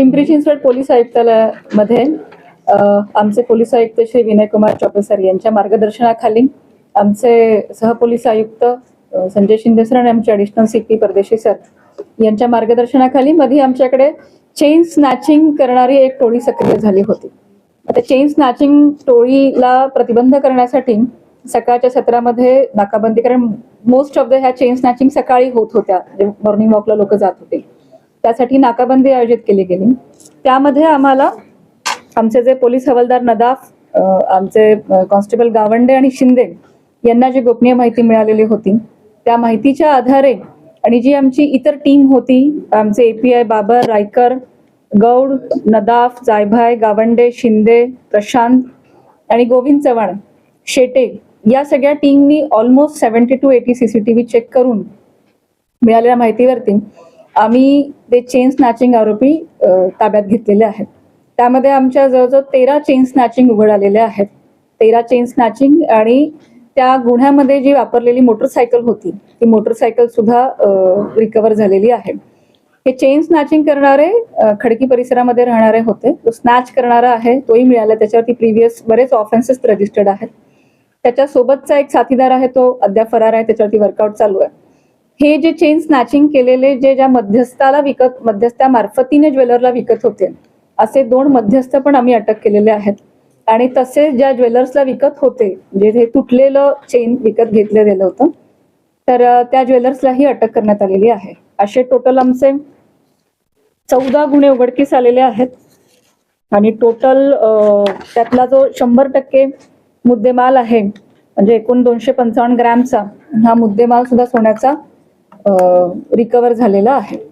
Pimpri Chinchwad police आयुक्तालयामध्ये आमचे police आयुक्त Shri Vinay Kumar चौपे sir यांच्या मार्गदर्शनाखाली आमचे सहपोलीस आयुक्त संजय शिंदे सर आणि आमचे additional C P Pardeshi sir यांच्या मार्गदर्शनाखाली मध्ये आमच्याकडे चेन स्नॅचिंग करणारी एक टोळी सक्रिय झाली होती. आता चेन स्नॅचिंग टोळीला प्रतिबंध करण्यासाठी सकाळच्या सत्रामध्ये नाकाबंदी कारण मोस्ट ऑफ द ह्या चेन स्नॅचिंग सकाळी होत होत्या मॉर्निंग वॉकला लोक जात होते. त्यासाठी नाकाबंदी आयोजित केली गेली. त्यामध्ये आम्हाला आमचे जे पोलीस हवालदार नदाफ आमचे कॉन्स्टेबल गावंडे आणि शिंदे यांना जी गोपनीय माहिती मिळालेली होती त्या माहितीच्या आधारे आणि जी आमची इतर टीम होती आमचे एपीआय बाबर रायकर गौड नदाफ जायभाय गावंडे शिंदे प्रशांत आणि गोविंद चव्हाण शेटे या सगळ्या टीमनी almost seventy two eighty CCTV check करून मिळालेल्या माहितीवरती आम्ही ते चेन स्नॅचिंग आरोपी ताब्यात घेतलेले आहेत. त्यामध्ये आमच्या जवळजवळ तेरा चेन स्नॅचिंग उघड आलेले आहेत. तेरा चेन स्नॅचिंग आणि त्या गुन्ह्यामध्ये जी वापरलेली मोटरसायकल होती ती मोटरसायकल सुद्धा रिकवर झालेली आहे. हे चेन स्नॅचिंग करणारे खडकी परिसरामध्ये राहणारे होते. तो स्नॅच करणारा आहे तोही मिळाला. त्याच्यावरती प्रिव्हियस बरेच ऑफेन्सेस रजिस्टर्ड आहेत. त्याच्यासोबतचा एक साथीदार आहे तो अद्याप फरार आहे. त्याच्यावरती वर्कआउट चालू आहे. हे जे चेन स्नॅचिंग केलेले जे ज्या मध्यस्थाला विकत मध्यस्थामार्फतीने ज्वेलरला विकत होते असे दोन मध्यस्थ पण आम्ही अटक केलेले आहेत. आणि तसे ज्या ज्वेलर्सला विकत होते जे हे तुटलेलं चेन विकत घेतलं गेलं होतं तर त्या ज्वेलर्सलाही अटक करण्यात आलेली आहे. असे टोटल आमचे चौदा गुन्हे उघडकीस आलेले आहेत. आणि टोटल त्यातला जो शंभर टक्के मुद्देमाल आहे म्हणजे एकूण दोनशे पंचावन्न ग्रॅमचा हा मुद्देमाल सुद्धा सोन्याचा रिकवर झालेला आहे.